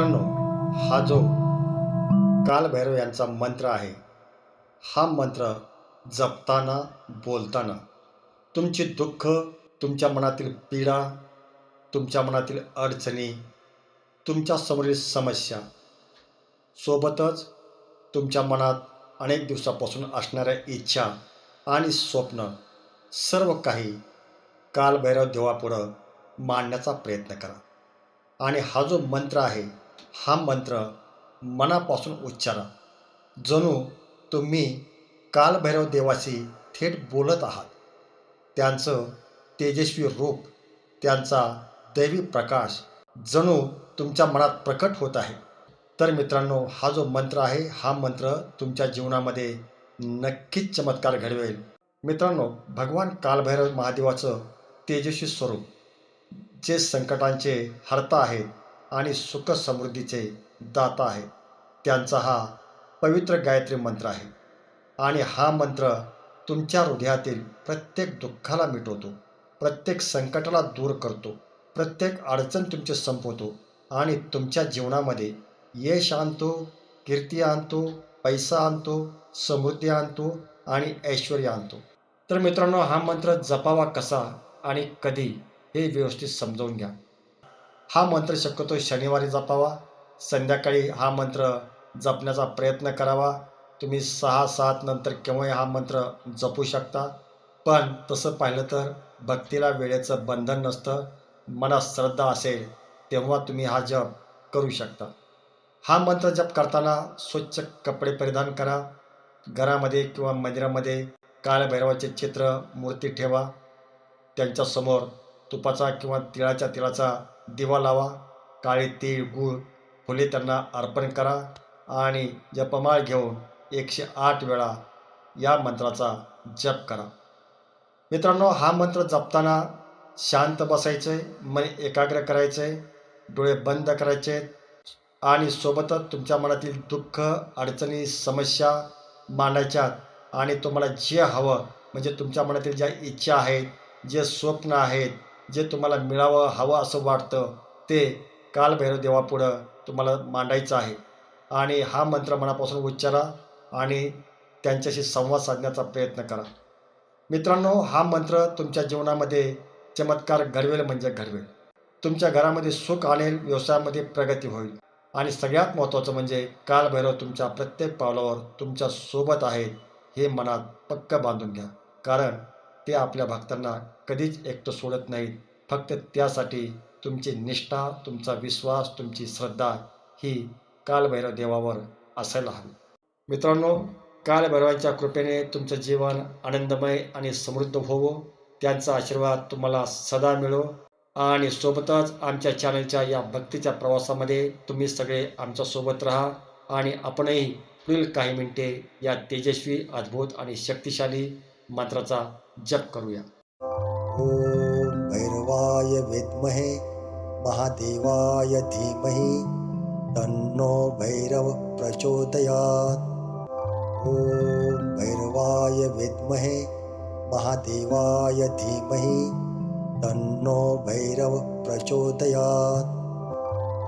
मित्रांनो हा जो कालभैरव यांचा मंत्र आहे हा मंत्र जपताना बोलताना तुमची दुःख तुमच्या मनातील पीडा तुमच्या मनातील अडचणी तुमच्यासमोरील समस्या सोबतच तुमच्या मनात अनेक दिवसापासून असणाऱ्या इच्छा आणि स्वप्न सर्व काही कालभैरव देवापुढं मांडण्याचा प्रयत्न करा. आणि हा जो मंत्र आहे हा मंत्र मनापासून उच्चारा. जणू तुम्ही कालभैरव देवाशी थेट बोलत आहात. त्यांचं तेजस्वी रूप त्यांचा दैवी प्रकाश जणू तुमच्या मनात प्रकट होत आहे. तर मित्रांनो हा जो मंत्र आहे हा मंत्र तुमच्या जीवनामध्ये नक्कीच चमत्कार घडवेल. मित्रांनो भगवान कालभैरव महादेवाचं तेजस्वी स्वरूप जे संकटांचे हर्ता आहेत आणि सुख समृद्धीचे दाता आहेत त्यांचा हा पवित्र गायत्री मंत्र आहे. आणि हा मंत्र तुमच्या हृदयातील प्रत्येक दुःखाला मिटवतो. प्रत्येक संकटाला दूर करतो. प्रत्येक अडचण तुमचे संपवतो. आणि तुमच्या जीवनामध्ये यश आणतो कीर्ती आणतो पैसा आणतो समृद्धी आणतो आणि ऐश्वर आणतो. तर मित्रांनो हा मंत्र जपावा कसा आणि कधी हे व्यवस्थित समजावून घ्या. हा मंत्र शक्यतो शनिवारी जपावा. संध्याकाळी हा मंत्र जपण्याचा प्रयत्न करावा. तुम्ही सहा सात नंतर केव्हाही हा मंत्र जपू शकता. पण तसं पाहिलं तर भक्तीला वेळेचं बंधन नसतं. मनात श्रद्धा असेल तेव्हा तुम्ही हा जप करू शकता. हा मंत्र जप करताना स्वच्छ कपडे परिधान करा. घरामध्ये किंवा मंदिरामध्ये काळभैरवाचे चित्र मूर्ती ठेवा. त्यांच्यासमोर तुपाचा किंवा तिळाच्या तिळाचा दिवा लावा काळे तीळ गूळ फुले त्यांना अर्पण करा आणि जपमाळ घेऊन एकशे आठ वेळा या मंत्राचा जप करा. मित्रांनो हा मंत्र जपताना शांत बसायचं आहे मन एकाग्र करायचं आहे डोळे बंद करायचे आणि सोबतच तुमच्या मनातील दुःख अडचणी समस्या मांडायच्या आणि तुम्हाला जे हवं म्हणजे तुमच्या मनातील ज्या इच्छा आहेत जे स्वप्न आहेत जे तुम्हाला मिळावं हवं असं वाटतं ते कालभैरव देवापुढं तुम्हाला मांडायचं आहे. आणि हा मंत्र मनापासून उच्चारा आणि त्यांच्याशी संवाद साधण्याचा प्रयत्न करा. मित्रांनो हा मंत्र तुमच्या जीवनामध्ये चमत्कार घडवेल म्हणजे घडवेल. तुमच्या घरामध्ये सुख आणेल व्यवसायामध्ये प्रगती होईल. आणि सगळ्यात महत्त्वाचं म्हणजे कालभैरव तुमच्या प्रत्येक पावलावर तुमच्यासोबत आहे हे मनात पक्क बांधून घ्या. कारण ते आपल्या भक्तांना कधीच एकटं सोडत नाहीत. फक्त त्यासाठी तुमची निष्ठा तुमचा विश्वास तुमची श्रद्धा ही कालभैरव देवावर असायला हवी. मित्रांनो कालभैरवांच्या कृपेने तुमचं जीवन आनंदमय आणि समृद्ध होवो. त्यांचा आशीर्वाद तुम्हाला सदा मिळो. आणि सोबतच आमच्या चॅनलच्या या भक्तीच्या प्रवासामध्ये तुम्ही सगळे आमच्यासोबत राहा. आणि आपणही पुढील काही मिनिटे या तेजस्वी अद्भुत आणि शक्तिशाली मंत्राचा जप करूया. ओम भैरवाय विद्महे महादेवाय धीमहि तन्नो भैरव प्रचोदयात्. ओम भैरवाय विद्महे महादेवाय धीमहि तन्नो भैरव प्रचोदयात्.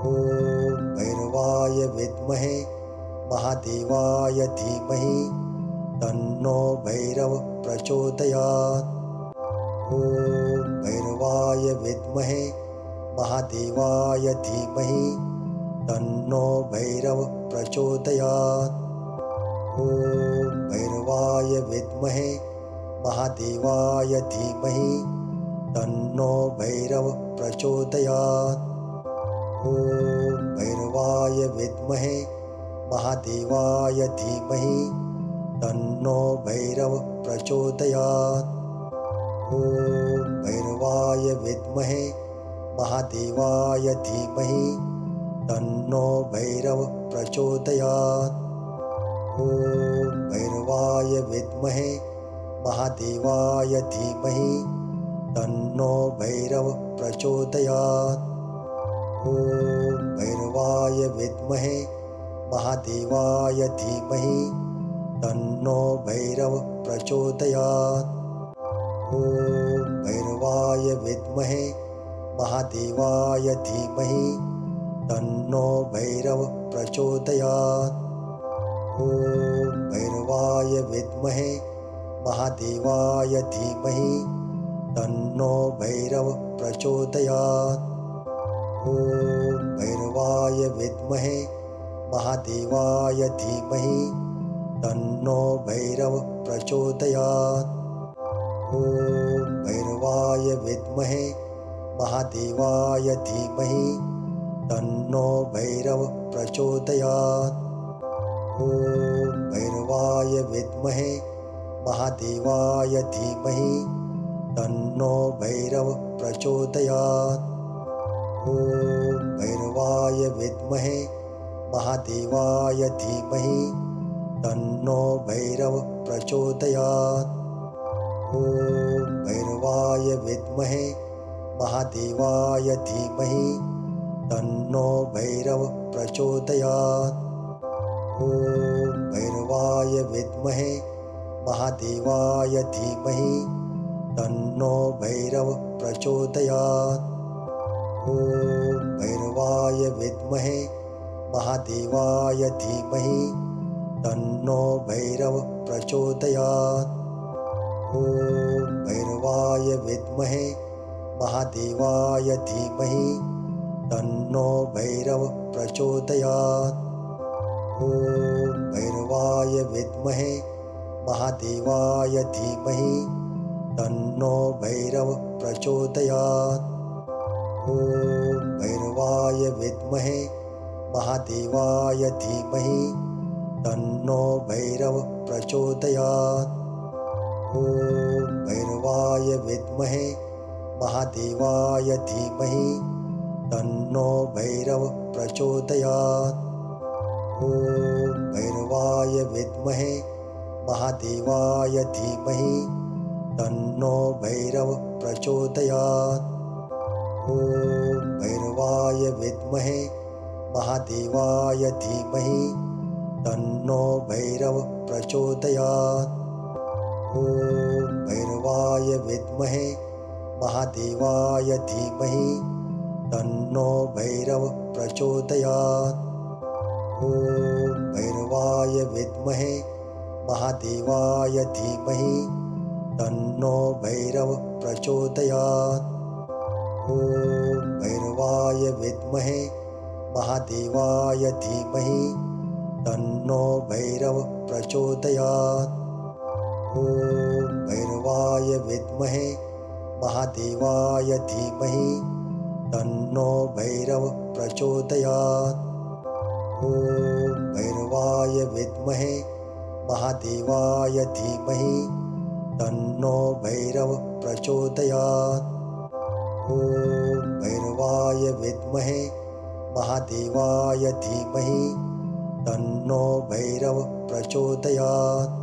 ॐ भैरवाय विद्महे महादेवाय धीमहि तन्नो भैरव प्रचोदयात्। ॐ भैरवाय विद्महे महादेवाय धीमहि तन्नो भैरव प्रचोदयात्। ॐ भैरवाय विद्महे महादेवाय धीमहि तन्नो भैरव प्रचोदयात्। ॐ भैरवाय विद्महे महादेवाय धीमहि तन्नो भैरव प्रचोदयात्। ॐ भैरवाय विद्महे महादेवाय धीमहि तन्नो भैरव प्रचोदयात्। ॐ भैरवाय विद्महे महादेवाय धीमहि तन्नो भैरव प्रचोदयात्। ॐ भैरवाय विद्महे महादेवाय धीमहि तन्नो भैरव प्रचोदयात्। ॐ भैरवाय विद्महे महादेवाय धीमहि तन्नो भैरव प्रचोदयात्। ॐ भैरवाय विद्महे महादेवाय धीमहि तन्नो भैरव प्रचोदयात्। ॐ भैरवाय विद्महे महादेवाय धीमहि तन्नो भैरव प्रचोदयात्। ॐ भैरवाय विद्महे महादेवाय धीमहि तन्नो भैरव प्रचोदयात्। ॐ भैरवाय विद्महे महादेवाय धीमहि तन्नो भैरव प्रचोदयात्। ॐ भैरवाय विद्महे महादेवाय धीमहि तन्नो भैरव प्रचोदयात्। ॐ भैरवाय विद्महे महादेवाय धीमहि तन्नो भैरव प्रचोदयात्। ॐ भैरवाय विद्महे महादेवाय धीमहि तन्नो भैरव प्रचोदयात्। ॐ भैरवाय विद्महे महादेवाय धीमहि तन्नो भैरव प्रचोदयात्। ॐ भैरवाय विद्महे महादेवाय धीमहि तन्नो भैरव प्रचोदयात्। ॐ भैरवाय विद्महे महादेवाय धीमहि तन्नो भैरव प्रचोदयात्। ॐ भैरवाय विद्महे महादेवाय धीमहि तन्नो भैरव प्रचोदयात्। ॐ भैरवाय विद्महे महादेवाय धीमहि तन्नो भैरव प्रचोदयात्। ॐ भैरवाय विद्महे महादेवाय धीमहि तन्नो भैरव प्रचोदयात्। ॐ भैरवाय विद्महे महादेवाय धीमहि तन्नो भैरव प्रचोदयात्। ॐ भैरवाय विद्महे महादेवाय धीमहि तन्नो भैरव प्रचोदयात्। ॐ भैरवाय विद्महे महादेवाय धीमहि तन्नो भैरव प्रचोदयात्। ॐ भैरवाय विद्महे महादेवाय धीमहि तन्नो भैरव प्रचोदयात्। ॐ भैरवाय विद्महे महादेवाय धीमहि तन्नो भैरव प्रचोदयात्। ॐ भैरवाय विद्महे महादेवाय धीमहि तन्नो भैरव प्रचोदयात्। ॐ भैरवाय विद्महे महादेवाय धीमहि तन्नो भैरव प्रचोदयात्